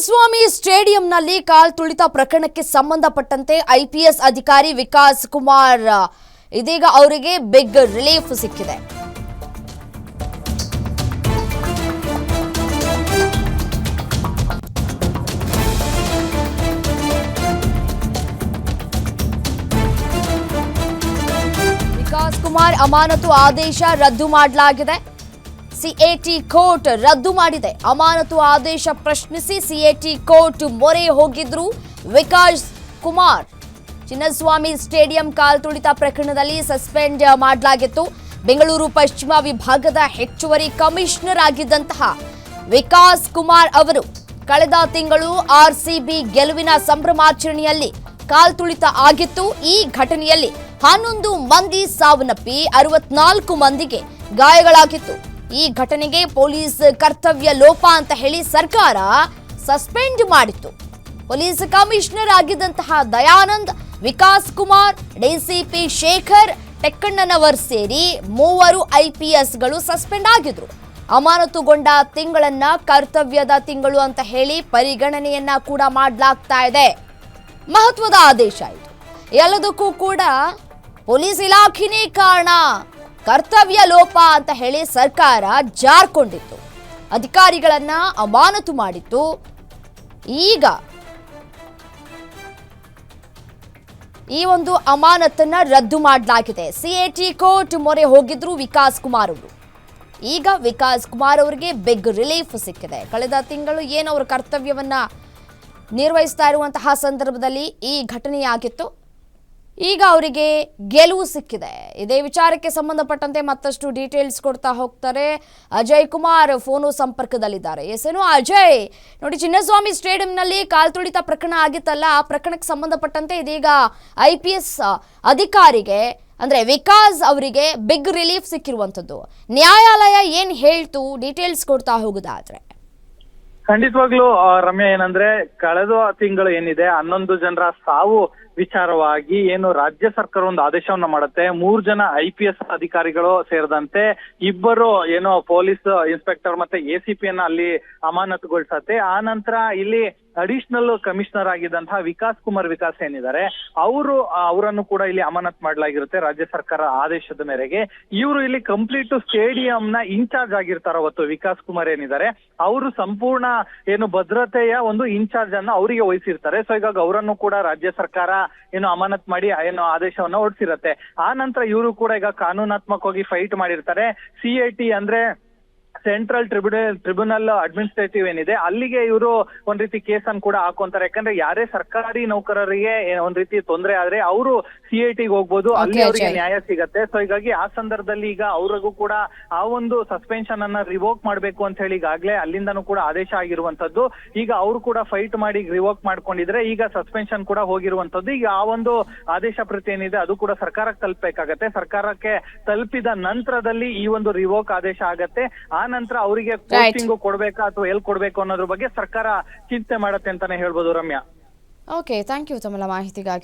ಚಿನ್ನಸ್ವಾಮಿ ಸ್ಟೇಡಿಯಂನಲ್ಲಿ ಕಾಲ್ ತುಳಿತ ಪ್ರಕರಣಕ್ಕೆ ಸಂಬಂಧಪಟ್ಟಂತೆ ಐಪಿಎಸ್ ಅಧಿಕಾರಿ ವಿಕಾಸ್ ಕುಮಾರ್, ಇದೀಗ ಅವರಿಗೆ ಬಿಗ್ ರಿಲೀಫ್ ಸಿಕ್ಕಿದೆ. ವಿಕಾಸ್ ಕುಮಾರ್ ಅಮಾನತು ಆದೇಶ ರದ್ದು ಮಾಡಲಾಗಿದೆ. ಸಿಎಟಿ ಕೋರ್ಟ್ ರದ್ದು ಮಾಡಿದೆ. ಅಮಾನತು ಆದೇಶ ಪ್ರಶ್ನಿಸಿ ಸಿಎಟಿ ಕೋರ್ಟ್ ಮೊರೆ ಹೋಗಿದ್ರು ವಿಕಾಸ್ ಕುಮಾರ್. ಚಿನ್ನಸ್ವಾಮಿ ಸ್ಟೇಡಿಯಂ ಕಾಲ್ ತುಳಿತ ಪ್ರಕರಣದಲ್ಲಿ ಸಸ್ಪೆಂಡ್ ಮಾಡಲಾಗಿತ್ತು. ಬೆಂಗಳೂರು ಪಶ್ಚಿಮ ವಿಭಾಗದ ಹೆಚ್ಚುವರಿ ಕಮಿಷನರ್ ಆಗಿದ್ದಂತಹ ವಿಕಾಸ್ ಕುಮಾರ್ ಅವರು ಕಳೆದ ತಿಂಗಳು ಆರ್ಸಿಬಿ ಗೆಲುವಿನ ಸಂಭ್ರಮಾಚರಣೆಯಲ್ಲಿ ಕಾಲ್ತುಳಿತ ಆಗಿತ್ತು. ಈ ಘಟನೆಯಲ್ಲಿ ಹನ್ನೊಂದು ಮಂದಿ ಸಾವನ್ನಪ್ಪಿ ಅರವತ್ನಾಲ್ಕು ಮಂದಿಗೆ ಗಾಯಗಳಾಗಿತ್ತು. ಈ ಘಟನೆಗೆ ಪೊಲೀಸ್ ಕರ್ತವ್ಯ ಲೋಪ ಅಂತ ಹೇಳಿ ಸರ್ಕಾರ ಸಸ್ಪೆಂಡ್ ಮಾಡಿತ್ತು. ಪೊಲೀಸ್ ಕಮಿಷನರ್ ಆಗಿದ್ದಂತಹ ದಯಾನಂದ್, ವಿಕಾಸ್ ಕುಮಾರ್, ಡಿಸಿಪಿ ಶೇಖರ್ ಟೆಕ್ಕಣ್ಣನವರ್ ಸೇರಿ ಮೂವರು ಐಪಿಎಸ್ಗಳು ಸಸ್ಪೆಂಡ್ ಆಗಿದ್ರು. ಅಮಾನತುಗೊಂಡ ತಿಂಗಳನ್ನ ಕರ್ತವ್ಯದ ತಿಂಗಳು ಅಂತ ಹೇಳಿ ಪರಿಗಣನೆಯನ್ನ ಕೂಡ ಮಾಡಲಾಗ್ತಾ ಇದೆ. ಮಹತ್ವದ ಆದೇಶ ಇದು. ಎಲ್ಲದಕ್ಕೂ ಕೂಡ ಪೊಲೀಸ್ ಇಲಾಖೆನೇ ಕಾರಣ. ಕರ್ತವ್ಯ ಲೋಪ ಅಂತ ಹೇಳಿ ಸರ್ಕಾರ ಜಾರ್ಕೊಂಡಿತ್ತು. ಅಧಿಕಾರಿಗಳನ್ನ ಅಮಾನತು ಮಾಡಿತ್ತು. ಈಗ ಈ ಒಂದು ಅಮಾನತನ್ನ ರದ್ದು ಮಾಡಲಾಗಿದೆ. ಸಿಎಟಿ ಕೋರ್ಟ್ ಮೊರೆ ಹೋಗಿದ್ರು ವಿಕಾಸ್ ಕುಮಾರ್ ಅವರು. ಈಗ ವಿಕಾಸ್ ಕುಮಾರ್ ಅವರಿಗೆ ಬಿಗ್ ರಿಲೀಫ್ ಸಿಕ್ಕಿದೆ. ಕಳೆದ ತಿಂಗಳು ಏನು ಅವರ ಕರ್ತವ್ಯವನ್ನ ನಿರ್ವಹಿಸ್ತಾ ಇರುವಂತಹ ಸಂದರ್ಭದಲ್ಲಿ ಈ ಘಟನೆಯಾಗಿತ್ತು. ಈಗ ಅವರಿಗೆ ಗೆಲುವು ಸಿಕ್ಕಿದೆ. ಇದೇ ವಿಚಾರಕ್ಕೆ ಸಂಬಂಧಪಟ್ಟಂತೆ ಮತ್ತಷ್ಟು ಡೀಟೇಲ್ಸ್ ಕೊಡ್ತಾ ಹೋಗ್ತಾರೆ ಅಜಯ್ ಕುಮಾರ್. ಫೋನು ಸಂಪರ್ಕದಲ್ಲಿದ್ದಾರೆ. ಎಸೇನು ಅಜಯ್! ನೋಡಿ, ಚಿನ್ನಸ್ವಾಮಿ ಸ್ಟೇಡಿಯಂನಲ್ಲಿ ಕಾಲ್ತುಳಿತ ಪ್ರಕರಣ ಆಗಿತ್ತಲ್ಲ, ಆ ಪ್ರಕರಣಕ್ಕೆ ಸಂಬಂಧಪಟ್ಟಂತೆ ಇದೀಗ ಐ ಪಿ ಎಸ್ ಅಧಿಕಾರಿಗೆ, ಅಂದ್ರೆ ವಿಕಾಸ್ ಅವರಿಗೆ ಬಿಗ್ ರಿಲೀಫ್ ಸಿಕ್ಕಿರುವಂಥದ್ದು. ನ್ಯಾಯಾಲಯ ಏನ್ ಹೇಳ್ತು ಡೀಟೇಲ್ಸ್ ಕೊಡ್ತಾ ಹೋಗುದಾದ್ರೆ. ಖಂಡಿತವಾಗ್ಲೂ ರಮ್ಯ, ಏನಂದ್ರೆ ಕಳೆದ ತಿಂಗಳು ಏನಿದೆ, ಹನ್ನೊಂದು ಜನರ ಸಾವು ವಿಚಾರವಾಗಿ ಏನು ರಾಜ್ಯ ಸರ್ಕಾರ ಒಂದು ಆದೇಶವನ್ನ ಮಾಡುತ್ತೆ. ಮೂರ್ ಜನ ಐ ಪಿ ಎಸ್ ಅಧಿಕಾರಿಗಳು ಸೇರಿದಂತೆ ಇಬ್ಬರು ಏನೋ ಪೊಲೀಸ್ ಇನ್ಸ್ಪೆಕ್ಟರ್ ಮತ್ತೆ ಎ ಸಿ ಪಿ ಅನ್ನ ಅಲ್ಲಿ ಅಮಾನತುಗೊಳಿಸತ್ತೆ. ಆ ನಂತರ ಇಲ್ಲಿ ಅಡಿಷನಲ್ ಕಮಿಷನರ್ ಆಗಿದ್ದಂತಹ ವಿಕಾಸ್ ಕುಮಾರ್ ವಿಕಾಸ್ ಏನಿದ್ದಾರೆ, ಅವರು ಅವರನ್ನು ಕೂಡ ಇಲ್ಲಿ ಅಮಾನತ್ ಮಾಡಲಾಗಿರುತ್ತೆ ರಾಜ್ಯ ಸರ್ಕಾರ ಆದೇಶದ ಮೇರೆಗೆ. ಇವರು ಇಲ್ಲಿ ಕಂಪ್ಲೀಟ್ ಸ್ಟೇಡಿಯಂ ನ ಇನ್ಚಾರ್ಜ್ ಆಗಿರ್ತಾರ ಅವತ್ತು, ವಿಕಾಸ್ ಕುಮಾರ್ ಏನಿದ್ದಾರೆ. ಅವರು ಸಂಪೂರ್ಣ ಏನು ಭದ್ರತೆಯ ಒಂದು ಇನ್ಚಾರ್ಜ್ ಅನ್ನ ಅವರಿಗೆ ವಹಿಸಿರ್ತಾರೆ. ಸೊ ಹೀಗಾಗಿ ಅವರನ್ನು ಕೂಡ ರಾಜ್ಯ ಸರ್ಕಾರ ಏನು ಅಮಾನತ್ ಮಾಡಿ ಏನು ಆದೇಶವನ್ನ ಹೊರಡಿಸಿರತ್ತೆ ಆ ನಂತರ ಇವರು ಕೂಡ ಈಗ ಕಾನೂನಾತ್ಮಕವಾಗಿ ಫೈಟ್ ಮಾಡಿರ್ತಾರೆ. ಸಿ ಟಿ ಅಂದ್ರೆ ಸೆಂಟ್ರಲ್ ಟ್ರಿಬ್ಯುನಲ್ ಟ್ರಿಬ್ಯುನಲ್ ಅಡ್ಮಿನಿಸ್ಟ್ರೇಟಿವ್ ಏನಿದೆ ಅಲ್ಲಿಗೆ ಇವರು ಒಂದ್ ರೀತಿ ಕೇಸ್ ಅನ್ನು ಕೂಡ ಹಾಕೊಂತಾರೆ. ಯಾಕಂದ್ರೆ ಯಾರೇ ಸರ್ಕಾರಿ ನೌಕರರಿಗೆ ಒಂದ್ ರೀತಿ ತೊಂದರೆ ಆದ್ರೆ ಅವರು ಸಿ ಐ ಟಿಗೆ ಹೋಗ್ಬೋದು ಅಲ್ಲಿ ಅವರಿಗೆ ನ್ಯಾಯ ಸಿಗತ್ತೆ. ಸೊ ಹೀಗಾಗಿ ಆ ಸಂದರ್ಭದಲ್ಲಿ ಈಗ ಅವ್ರಿಗೂ ಕೂಡ ಆ ಒಂದು ಸಸ್ಪೆನ್ಷನ್ ಅನ್ನ ರಿವೋಕ್ ಮಾಡ್ಬೇಕು ಅಂತ ಹೇಳಿ ಈಗಾಗ್ಲೇ ಅಲ್ಲಿಂದನೂ ಕೂಡ ಆದೇಶ ಆಗಿರುವಂತದ್ದು ಈಗ ಅವ್ರು ಕೂಡ ಫೈಟ್ ಮಾಡಿ ರಿವೋಕ್ ಮಾಡ್ಕೊಂಡಿದ್ರೆ ಈಗ ಸಸ್ಪೆನ್ಷನ್ ಕೂಡ ಹೋಗಿರುವಂತದ್ದು ಈಗ ಆ ಒಂದು ಆದೇಶ ಪ್ರತಿ ಏನಿದೆ ಅದು ಕೂಡ ಸರ್ಕಾರಕ್ಕೆ ತಲುಪಬೇಕಾಗತ್ತೆ. ಸರ್ಕಾರಕ್ಕೆ ತಲುಪಿದ ನಂತರದಲ್ಲಿ ಈ ಒಂದು ರಿವೋಕ್ ಆದೇಶ ಆಗತ್ತೆ. ಆ ನಂತರ ಅವರಿಗೆ ಕೋಚಿಂಗ್ ಕೊಡ್ಬೇಕಾ ಅಥವಾ ಎಲ್ ಕೊಡ್ಬೇಕು ಅನ್ನೋದ್ರ ಬಗ್ಗೆ ಸರ್ಕಾರ ಚಿಂತೆ ಮಾಡತ್ತೆ ಅಂತಾನೆ ಹೇಳ್ಬೋದು ರಮ್ಯಾ. ಓಕೆ ಥ್ಯಾಂಕ್ ಯು ತಮ್ಮ ಮಾಹಿತಿಗಾಗಿ.